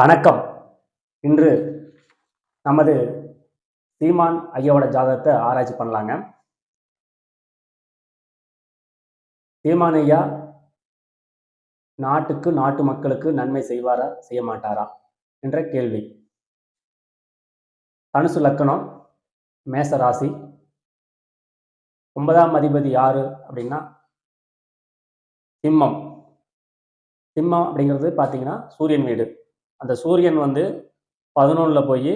வணக்கம். இன்று நமது சீமான் ஐயாவோட ஜாதகத்தை ஆராய்ச்சி பண்ணலாங்க. சீமான் ஐயா நாட்டுக்கு நாட்டு மக்களுக்கு நன்மை செய்வாரா செய்ய மாட்டாரா என்ற கேள்வி. தனுசு லக்கணம் மேச ராசி. ஒன்பதாம் அதிபதி யாரு அப்படின்னா சிம்மம். சிம்மம் அப்படிங்கிறது பார்த்தீங்கன்னா சூரியன் வீடு. அந்த சூரியன் வந்து பதினொன்றில் போய்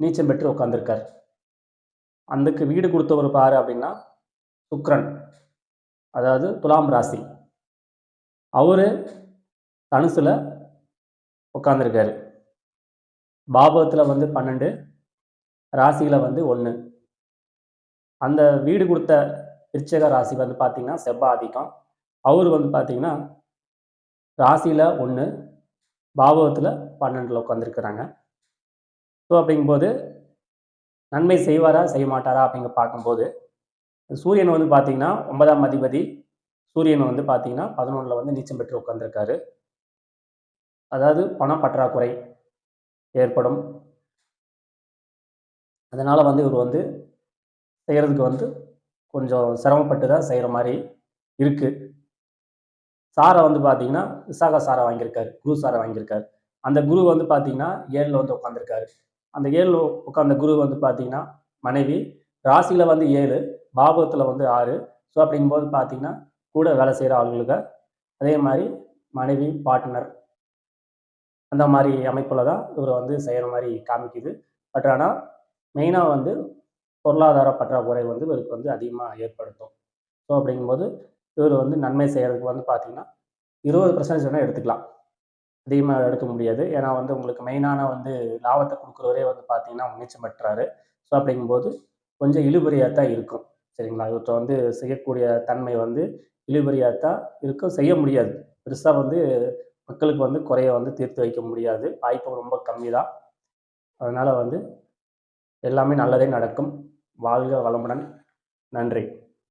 நீச்சம் பெற்று உட்காந்துருக்கார் அதுக்கு வீடு கொடுத்தவர் பாரு அப்படின்னா சுக்ரன் அதாவது துலாம் ராசி. அவர் தனுசில் உட்காந்துருக்காரு பாபத்தில் வந்து பன்னெண்டு ராசியில் வந்து ஒன்று அந்த வீடு கொடுத்த விருச்சக ராசி வந்து பார்த்திங்கன்னா செவ்வா ஆதிக்கம் அவர் வந்து பார்த்திங்கன்னா ராசியில் ஒன்று பாபகத்தில் பன்னெண்டில் உட்காந்துருக்குறாங்க ஸோ அப்படிங்கும்போது நன்மை செய்வாரா செய்ய மாட்டாரா அப்படிங்க பார்க்கும்போது சூரியன் வந்து பார்த்தீங்கன்னா ஒன்பதாம் அதிபதி சூரியன் வந்து பார்த்தீங்கன்னா பதினொன்றில் வந்து நீச்சம் பெற்று உட்காந்துருக்காரு அதாவது பண பற்றாக்குறை ஏற்படும். அதனால் வந்து இவர் வந்து செய்கிறதுக்கு வந்து கொஞ்சம் சிரமப்பட்டு தான் செய்கிற மாதிரி இருக்குது சாரை வந்து பார்த்தீங்கன்னா விசாகா சாரை வாங்கியிருக்காரு குரு சாரை வாங்கியிருக்காரு. அந்த குரு வந்து பார்த்தீங்கன்னா ஏழில் வந்து உட்காந்துருக்காரு அந்த ஏழில் உட்காந்த குரு வந்து பார்த்தீங்கன்னா மனைவி ராசியில் வந்து ஏழு பாபத்தில் வந்து ஆறு. ஸோ அப்படிங்கும்போது பார்த்தீங்கன்னா கூட வேலை செய்கிற ஆளுகளுக்கு அதே மாதிரி மனைவி பார்ட்னர் அந்த மாதிரி அமைப்பில் தான் இவரை வந்து செய்கிற மாதிரி காமிக்குது. பட் ஆனால் மெயினாக வந்து பொருளாதார பற்றாக்குறை வந்து இவருக்கு வந்து அதிகமாக ஏற்படுத்தும். ஸோ அப்படிங்கும்போது இவர் வந்து நன்மை செய்கிறதுக்கு வந்து பார்த்தீங்கன்னா இருபது பர்சன்டேஜ் வேணால் எடுத்துக்கலாம். அதிகமாக எடுக்க முடியாது. ஏன்னா வந்து உங்களுக்கு மெயினான வந்து லாபத்தை கொடுக்குறவரே வந்து பார்த்தீங்கன்னா முன்னேற்றம் பெற்றாரு. ஸோ அப்படிங்கும்போது கொஞ்சம் இழுபறியாக தான் இருக்கும். சரிங்களா? இவற்றை வந்து செய்யக்கூடிய தன்மை வந்து இழுபறியாக தான் இருக்கும். செய்ய முடியாது. பெருசாக வந்து மக்களுக்கு வந்து குறைய வந்து தீர்த்து வைக்க முடியாது. வாய்ப்பு ரொம்ப கம்மி தான் அதனால் வந்து எல்லாமே நல்லதே நடக்கும். வாழ்க வளமுடன். நன்றி.